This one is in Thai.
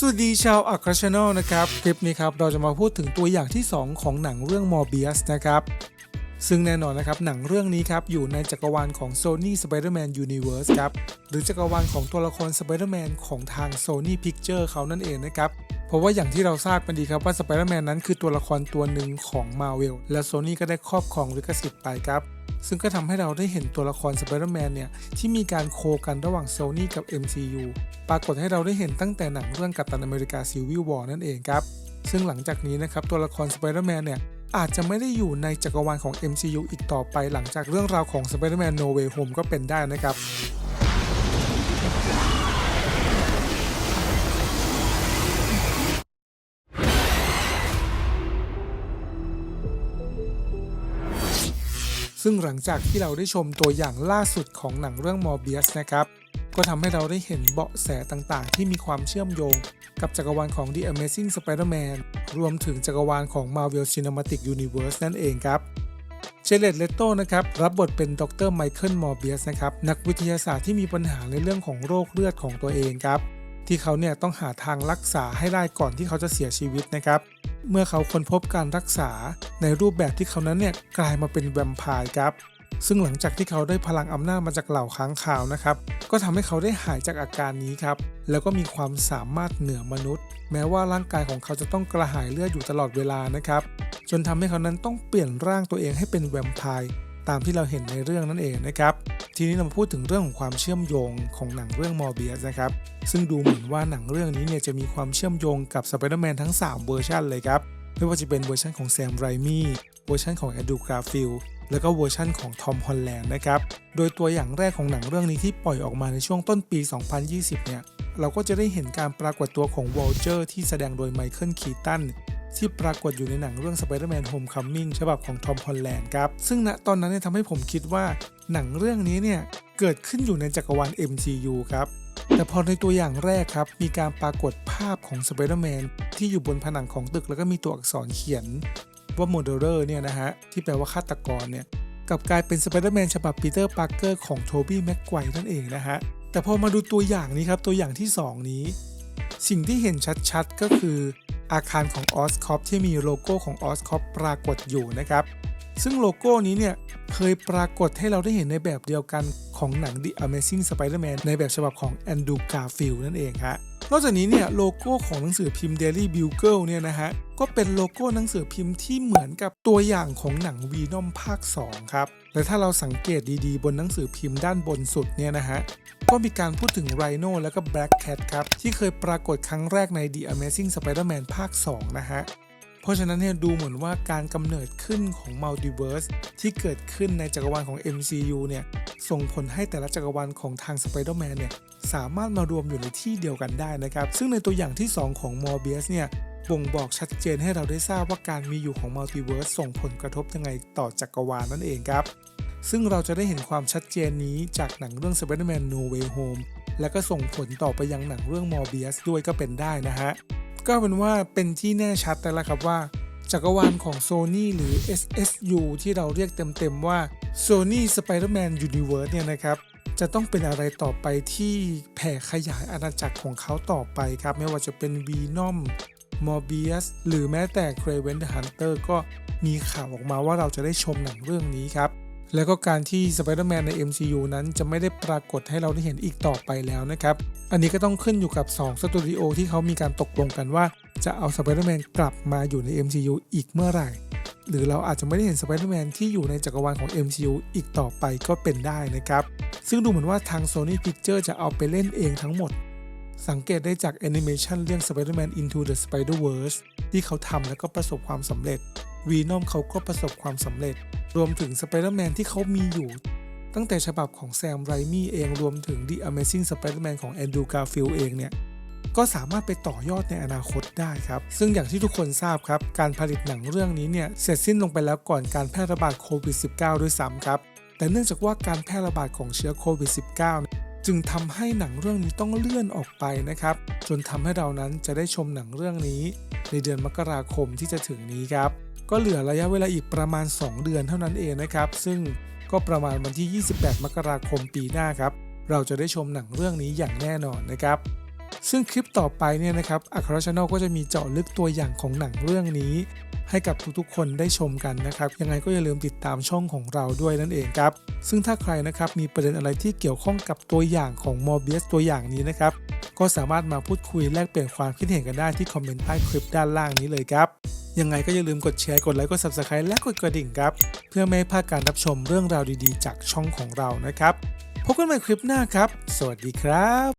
สวัสดีชาวอัครชาแนลนะครับ คลิปนี้ครับ เราจะมาพูดถึงตัวอย่างที่ 2 ของหนังเรื่อง Morbius นะครับ ซึ่งแน่นอนนะครับ หนังเรื่องนี้ครับ อยู่ในจักรวาลของ Sony Spider-Man Universe ครับ หรือจักรวาลของตัวละคร Spider-Man ของทาง Sony Picture เขานั่นเองนะครับเพราะว่าอย่างที่เราทราบกันดีครับว่า Spider-Man นั้นคือตัวละครตัวหนึ่งของ Marvel และ Sony ก็ได้ครอบครองลิขสิทธิ์ไปครับ ซึ่งก็ทำให้เราได้เห็นตัวละครสไปเดอร์แมนเนี่ย ที่มีการโคกันระหว่าง Sony กับ MCU ปรากฏให้เราได้เห็นตั้งแต่หนังเรื่องกัปตันอเมริกาซีวิววอร์นั่นเองครับ ซึ่งหลังจากนี้นะครับ ตัวละครสไปเดอร์แมนเนี่ย อาจจะไม่ได้อยู่ในจักรวาลของ MCU อีกต่อไปหลังจากเรื่องราวของ Spider-Man No Way Home ก็เป็นได้นะครับ ซึ่งหลังจากที่เราได้ชมตัวอย่างล่าสุดของหนังเรื่อง Morbius นะครับ ก็ทำให้เราได้เห็นเบาะแสต่างๆ ที่มีความเชื่อมโยง กับจักรวาลของ The Amazing Spider-Man รวมถึงจักรวาลของ Marvel Cinematic Universe นั่นเองครับเจเลตเลโตนะครับรับบทเป็นดรไมเคิลมอร์เบียสนะครับนักวิทยาศาสตร์ที่มีปัญหาในเรื่องของโรคเลือดของตัวเองครับที่เขาเนี่ยต้องหาทางรักษาให้ได้ก่อนที่เขาจะเสียชีวิตนะครับ เมื่อเขาค้นพบการรักษาในรูปแบบที่เขานั้นเนี่ยกลายมาเป็นแวมไพร์ครับ ซึ่งหลังจากที่เขาได้พลังอำนาจมาจากเหล่าค้างคาวนะครับ ก็ทำให้เขาได้หายจากอาการนี้ครับ แล้วก็มีความสามารถเหนือมนุษย์ แม้ว่าร่างกายของเขาจะต้องกระหายเลือดอยู่ตลอดเวลานะครับ จนทำให้เขานั้นต้องเปลี่ยนร่างตัวเองให้เป็นแวมไพร์ตามที่เราเห็นในเรื่องนั่นเองนะครับ ทีนี้เรามาพูดถึงเรื่องของความเชื่อมโยงของหนังเรื่องมอร์เบียสนะครับ ซึ่งดูเหมือนว่าหนังเรื่องนี้เนี่ยจะมีความเชื่อมโยงกับสไปเดอร์แมนทั้ง 3 เวอร์ชันเลยครับ ไม่ว่าจะเป็นเวอร์ชันของแซมไรมี่เวอร์ชันของแอดูกราฟิลแล้วก็เวอร์ชันของทอมฮอลแลนด์นะครับ โดยตัวอย่างแรกของหนังเรื่องนี้ที่ปล่อยออกมาในช่วงต้นปี 2020 เนี่ย เราก็จะได้เห็นการปรากฏตัวของวอลเจอร์ที่แสดงโดยไมเคิลคีตัน ที่ปรากฏอยู่ในหนังเรื่อง Spider-Man Homecoming ฉบับของทอมฮอลแลนด์ครับ ซึ่งณตอนนั้นเนี่ยทำให้ผมคิดว่าหนังเรื่องนี้เนี่ยเกิดขึ้นอยู่ในจักรวาล MCU ครับ แต่พอในตัวอย่างแรกครับ มีการปรากฏภาพของ Spider-Man ที่อยู่บนผนังของตึกแล้วก็มีตัวอักษรเขียน ว่า Murderer เนี่ยนะฮะ ที่แปลว่าฆาตกรเนี่ยกลับกลายเป็น Spider-Man ฉบับปีเตอร์ปาร์เกอร์ของโทบี้แม็กไกวนั่นเองนะฮะ แต่พอมาดูตัวอย่างนี้ครับ ตัวอย่างที่ 2 นี้ สิ่งที่เห็นชัดๆก็คือ อาคารของ o s c o p ที่มีโลโก้ของ o s c o p ปรากฏอยู่นะครับ ซึ่งโลโก้นี้เนี่ยเคยปรากฏให้เราได้เห็นในแบบเดียวกันของหนัง The Amazing Spider-Man ในแบบฉบับของ Andrew Garfield นั่นเองฮะ นอกจากนี้เนี่ยโลโก้ของหนังสือพิมพ์ Daily Bugle เนี่ยนะฮะก็เป็นโลโก้หนังสือพิมพ์ที่เหมือนกับตัวอย่างของหนัง Venom ภาค 2 ครับ และถ้าเราสังเกตดีๆ บนหนังสือพิมพ์ด้านบนสุดเนี่ยนะฮะก็มีการพูดถึง Rhino แล้วก็ Black Cat ครับ ที่เคยปรากฏครั้งแรกใน The Amazing Spider-Man ภาค 2 นะฮะ เพราะฉะนั้นเนี่ยดูเหมือนว่าการกำเนิดขึ้นของ Multiverse ที่เกิดขึ้นในจักรวาลของ MCU เนี่ยส่งผลให้แต่ละจักรวาลของทาง Spider-Man เนี่ยสามารถมารวมอยู่ในที่เดียวกันได้นะครับ ซึ่งในตัวอย่างที่ 2 ของ Morbius เนี่ยบ่งบอกชัดเจนให้เราได้ทราบว่าการมีอยู่ของ Multiverse ส่งผลกระทบยังไงต่อจักรวาลนั่นเองครับ ซึ่งเราจะได้เห็นความชัดเจนนี้จากหนังเรื่อง Spider-Man No Way Home และก็ส่งผลต่อไปยังหนังเรื่อง Morbius ด้วยก็เป็นได้นะฮะ ก็เป็นว่าเป็นที่แน่ชัดแต่ละครับว่า จักรวาลของ Sony หรือ SSU ที่เราเรียกเต็มๆว่า Sony Spider-Man Universe เนี่ยนะครับ จะต้องเป็นอะไรต่อไปที่แผ่ขยายอาณาจักรของเขาต่อไปครับ ไม่ว่าจะเป็น Venom Morbius หรือแม้แต่ Kraven the Hunter ก็มีข่าวออกมาว่าเราจะได้ชมหนังเรื่องนี้ครับ แล้วก็การที่ Spider-Man ใน MCU นั้นจะไม่ได้ปรากฏให้เราได้เห็นอีกต่อไปแล้วนะครับ อันนี้ก็ต้องขึ้นอยู่กับ 2 สตูดิโอที่เขามีการตกลงกันว่า จะเอา Spider-Man กลับมาอยู่ใน MCU อีกเมื่อไหร่ หรือเราอาจจะไม่ได้เห็น Spider-Man ที่อยู่ในจักรวาลของ MCU อีกต่อไปก็เป็นได้นะครับ ซึ่งดูเหมือนว่าทาง Sony Pictures จะเอาไปเล่นเองทั้งหมด สังเกตได้จากแอนิเมชันเรื่อง Spider-Man Into the Spider-Verse ที่เขาทำแล้วก็ประสบความสำเร็จ Venom เขาก็ประสบความสำเร็จ รวมถึง Spider-Man ที่เขามีอยู่ ตั้งแต่ฉบับของแซมไรมี่เองรวมถึง The Amazing Spider-Man ของ Andrew Garfield เองเนี่ยก็สามารถไปต่อยอดในอนาคตได้ครับ ซึ่งอย่างที่ทุกคนทราบครับ การผลิตหนังเรื่องนี้เนี่ยเสร็จสิ้นลงไปแล้วก่อนการแพร่ระบาดโควิด -19 ด้วยซ้ำครับ แต่เนื่องจากว่าการแพร่ระบาดของเชื้อโควิด -19 จึงทำให้หนังเรื่องนี้ต้องเลื่อนออกไปนะครับ จนทำให้เรานั้นจะได้ชมหนังเรื่องนี้ ในเดือนมกราคมที่จะถึงนี้ครับ ก็เหลือระยะเวลาอีกประมาณ 2 เดือนเท่านั้นเองนะครับ ซึ่งก็ประมาณวันที่ 28 มกราคมปีหน้าครับ เราจะได้ชมหนังเรื่องนี้อย่างแน่นอนนะครับ ซึ่งคลิปต่อไปเนี่ยนะครับอัครช n นลก็จะมีเจาะลึกตัวอย่างของหนังเรื่องนี้ ให้กับทุกๆ คนได้ชมกันนะครับ ยังไงก็อย่าลืมติดตามช่องของเราด้วยนั่นเองครับ ซึ่งถ้าใครนะครับมีประเด็นอะไรที่เกี่ยวข้องกับตัวอย่างของ Morbius ตัวอย่างนี้นะครับ ก็สามารถมาพูดคุยแลกเปลี่ยนความคิดเห็นกันได้ที่คอมเมนต์ใต้คลิปด้านล่างนี้เลยครับ ยังไงก็อย่าลืมกดแชร์กดไลค์กด Subscribe และกดกระดิ่งครับ เพื่อไม่ให้พลาดการรับชมเรื่องราวดีๆ จากช่องของเรานะครับ พบกันใหม่คลิปหน้าครับ สวัสดีครับ